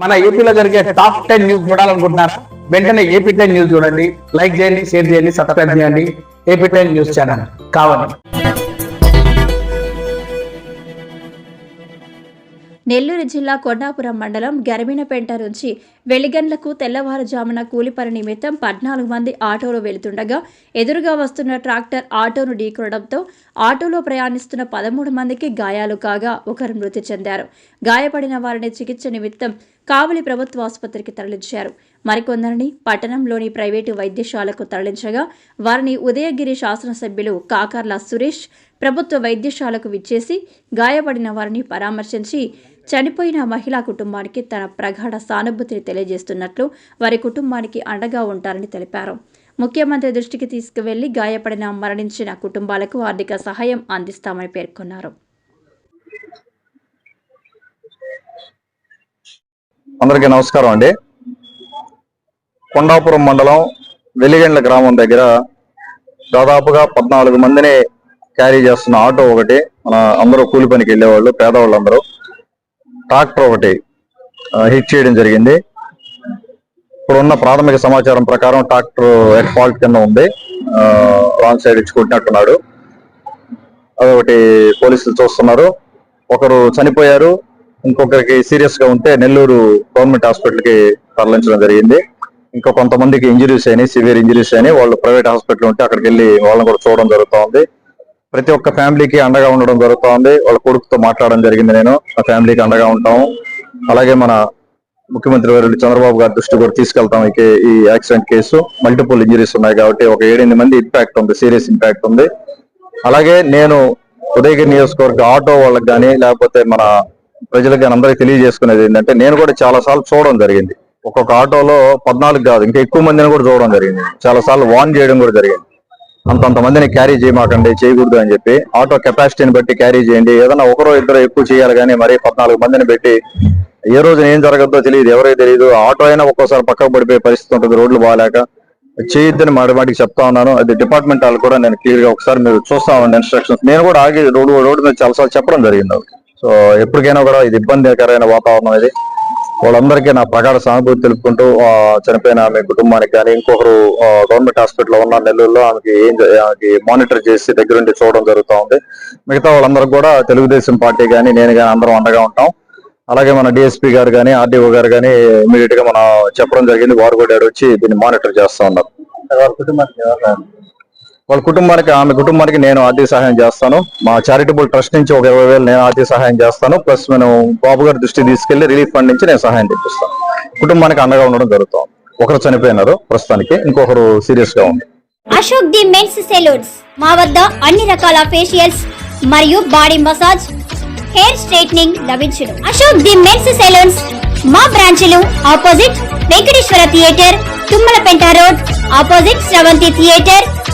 మన ఏపీలో జరిగే టాప్ టెన్ న్యూస్ చూడాలనుకుంటున్నారా? వెంటనే ఏపీ టెన్ న్యూస్ చూడండి. లైక్ చేయండి షేర్ చేయండి సబ్స్క్రైబ్ చేయండి. ఏపీ టెన్ న్యూస్ ఛానల్ కావాలి. నెల్లూరు జిల్లా కొండాపురం మండలం గరమినపేంట నుంచి వెలిగండ్లకు తెల్లవారుజామున కూలి పని నిమిత్తం పద్నాలుగు మంది ఆటోలో వెళుతుండగా ఎదురుగా వస్తున్న ట్రాక్టర్ ఆటోను ఢీకొనడంతో ఆటోలో ప్రయాణిస్తున్న పదమూడు మందికి గాయాలు కాగా ఒకరు మృతి చెందారు. గాయపడిన వారిని చికిత్స నిమిత్తం కావలి ప్రభుత్వ ఆసుపత్రికి తరలించారు. మరికొందరిని పట్టణంలోని ప్రైవేటు వైద్యశాలకు తరలించగా వారిని ఉదయగిరి శాసనసభ్యులు కాకర్ల సురేష్ ప్రభుత్వ వైద్యశాలకు విచ్చేసి గాయపడిన వారిని పరామర్శించి చనిపోయిన మహిళా కుటుంబానికి తన ప్రగాఢ సానుభూతిని తెలియజేస్తున్నట్లు వారి కుటుంబానికి అండగా ఉంటారని తెలిపారు. ముఖ్యమంత్రి దృష్టికి తీసుకువెళ్ళి గాయపడిన మరణించిన కుటుంబాలకు ఆర్థిక సహాయం అందిస్తామని పేర్కొన్నారు. అందరికీ నమస్కారం అండి. కొండాపురం మండలం వెలిగండ్ల గ్రామం దగ్గర దాదాపుగా పద్నాలుగు మందిని క్యారీ చేస్తున్న ఆటో ఒకటి మన అందరూ కూలి పనికి వెళ్ళేవాళ్ళు పేదవాళ్ళు అందరూ ట్రాక్టర్ ఒకటి హిట్ చేయడం జరిగింది. ఇప్పుడున్న ప్రాథమిక సమాచారం ప్రకారం ట్రాక్టర్ ఎట్ ఫాల్ట్ కింద ఉంది. రాంగ్ సైడ్ ఇచ్చి అదొకటి పోలీసులు చూస్తున్నారు. ఒకరు చనిపోయారు. ఇంకొకరికి సీరియస్గా ఉంటే నెల్లూరు గవర్నమెంట్ హాస్పిటల్కి తరలించడం జరిగింది. ఇంకా కొంతమందికి ఇంజరీస్ అయినాయి సివియర్ ఇంజరీస్ అయినాయి. వాళ్ళు ప్రైవేట్ హాస్పిటల్ ఉంటే అక్కడికి వెళ్ళి వాళ్ళని కూడా చూడడం జరుగుతోంది. ప్రతి ఒక్క ఫ్యామిలీకి అండగా ఉండడం జరుగుతోంది. వాళ్ళ కొడుకుతో మాట్లాడడం జరిగింది నేను. ఆ ఫ్యామిలీకి అండగా ఉంటాము. అలాగే మన ముఖ్యమంత్రి గారు చంద్రబాబు గారి దృష్టి కూడా తీసుకెళ్తాం. ఈ ఈ యాక్సిడెంట్ కేసు. మల్టిపుల్ ఇంజరీస్ ఉన్నాయి కాబట్టి ఒక ఏడెనిమిది మంది ఇంపాక్ట్ ఉంది. సీరియస్ ఇంపాక్ట్ ఉంది. అలాగే నేను ఉదయగిరి నియోజకవర్గ ఆటో వాళ్ళకి కానీ లేకపోతే మన ప్రజలకు కానీ అందరికీ తెలియజేసుకునేది ఏంటంటే నేను కూడా చాలా సార్లు చూడడం జరిగింది. ఒక్కొక్క ఆటోలో పద్నాలుగు కాదు ఇంకా ఎక్కువ మందిని కూడా చూడడం జరిగింది. చాలా సార్లు వార్న్ చేయడం కూడా జరిగింది. అంతంతమందిని క్యారీ చేయమాకండి చేయకూడదు అని చెప్పి ఆటో కెపాసిటీని బట్టి క్యారీ చేయండి. ఏదైనా ఒకరో ఇద్దరు ఎక్కువ చేయాలి కానీ మరి పద్నాలుగు మందిని పెట్టి ఏ రోజు ఏం జరగద్దో తెలియదు ఎవరో తెలియదు ఆటో అయినా ఒక్కోసారి పక్కకు పడిపోయే పరిస్థితి ఉంటుంది రోడ్లు బాగాలేక చేయొద్దని మాట మాటికి చెప్తా ఉన్నాను. అది డిపార్ట్మెంట్ వాళ్ళు కూడా నేను క్లియర్గా ఒకసారి మీరు చూస్తా ఉండండి ఇన్స్ట్రక్షన్స్ నేను కూడా ఆగి రోడ్డు రోడ్డు మీద చాలాసార్లు చెప్పడం జరిగింది సో ఎప్పటికైనా కూడా ఇది ఇబ్బందికరమైన వాతావరణం ఇది. వాళ్ళందరికీ నా ప్రగాఢ సానుభూతి తెలుపుకుంటూ చనిపోయిన ఆమె కుటుంబానికి కానీ ఇంకొకరు గవర్నమెంట్ హాస్పిటల్లో ఉన్న నెల్లూరులో ఆమెకి ఏం ఆమెకి మానిటర్ చేసి దగ్గరుండి చూడడం జరుగుతూ ఉంది. మిగతా వాళ్ళందరూ కూడా తెలుగుదేశం పార్టీ కానీ నేను కానీ అందరం అండగా ఉంటాం. అలాగే మన డిఎస్పీ గారు కానీ ఆర్డీఓ గారు కానీ ఇమీడియట్గా మన చెప్పడం జరిగింది. వారు కూడా వచ్చి దీన్ని మానిటర్ చేస్తూ ఉన్నారు. వాళ్ళ కుటుంబానికి ఆమె కుటుంబానికి నేను ఆర్థిక సహాయం చేస్తాను. మా చారిటబుల్ ట్రస్ట్ నుంచి ఒక ఇరవై వేలు నేను ఆర్థిక సహాయం చేస్తాను. ప్లస్ నేను బాబు గారి దృష్టి తీసుకెళ్ళి రిలీఫ్ ఫండ్ నుంచి నేను సహాయం తెప్పిస్తాను. కుటుంబానికి అండగా ఉండడం జరుగుతుంది. ఒకరు చనిపోయినారు ప్రస్తుతానికి ఇంకొకరు సీరియస్గా ఉంది. Ashok the men's salons. మా వద్ద అన్ని రకాల ఫేషియల్స్ మరియు బాడీ మసాజ్ హెయిర్ స్ట్రైట్నింగ్ లభించును. Ashok the men's salons. మా బ్రాంచ్లు opposite Venkateswara theatre Tummalapenta road opposite Sravanthi theatre